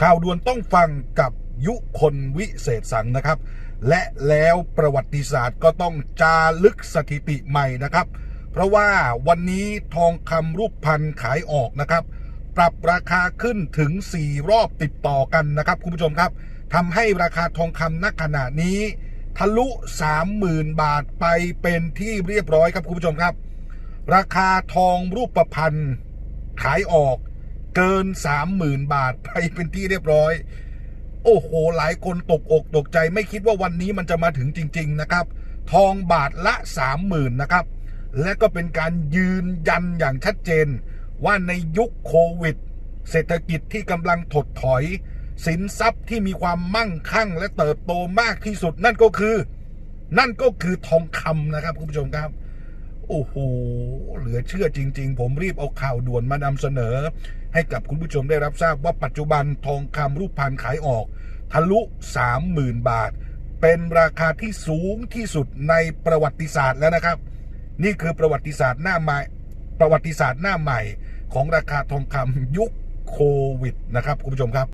ข่าวด่วนต้องฟังกับยุคนวิเศษสังนะครับ และแล้วประวัติศาสตร์ก็ต้องจารึกสถิติใหม่นะครับ เพราะว่าวันนี้ทองคำรูปพันธ์ขายออกนะครับ ปรับราคาขึ้นถึง 4 รอบติดต่อกันนะครับ คุณผู้ชมครับทำให้ราคาทองคำณขณะนี้ ทะลุ 30,000 บาทไปเป็นที่เรียบร้อยครับคุณผู้ชมครับ ราคาทองรูปพันธ์ขายออก เกิน30,000บาทไปเป็นที่เรียบร้อย โอ้โห หลายคนตกอกตกใจไม่คิดว่าวันนี้มันจะมาถึงจริง ๆ นะครับ ทองบาทละ30,000นะครับ และก็เป็นการยืนยันอย่างชัดเจน ว่าในยุคโควิด เศรษฐกิจที่กำลังถดถอย สินทรัพย์ที่มีความมั่งคั่ง และเติบโตมากที่สุดนั่นก็คือ นั่นก็คือทองคำนะครับคุณผู้ชมครับ โอ้โห เหลือเชื่อจริง ๆ ผมรีบเอาข่าวด่วนมานำเสนอ ให้กับคุณผู้ชมได้รับทราบว่าปัจจุบันทองคำรูปพันธ์ขายออก ทะลุ 30,000 บาท เป็นราคาที่สูงที่สุดในประวัติศาสตร์แล้วนะครับ นี่คือประวัติศาสตร์หน้าใหม่ ประวัติศาสตร์หน้าใหม่ของราคาทองคำยุคโควิดนะครับคุณผู้ชมครับ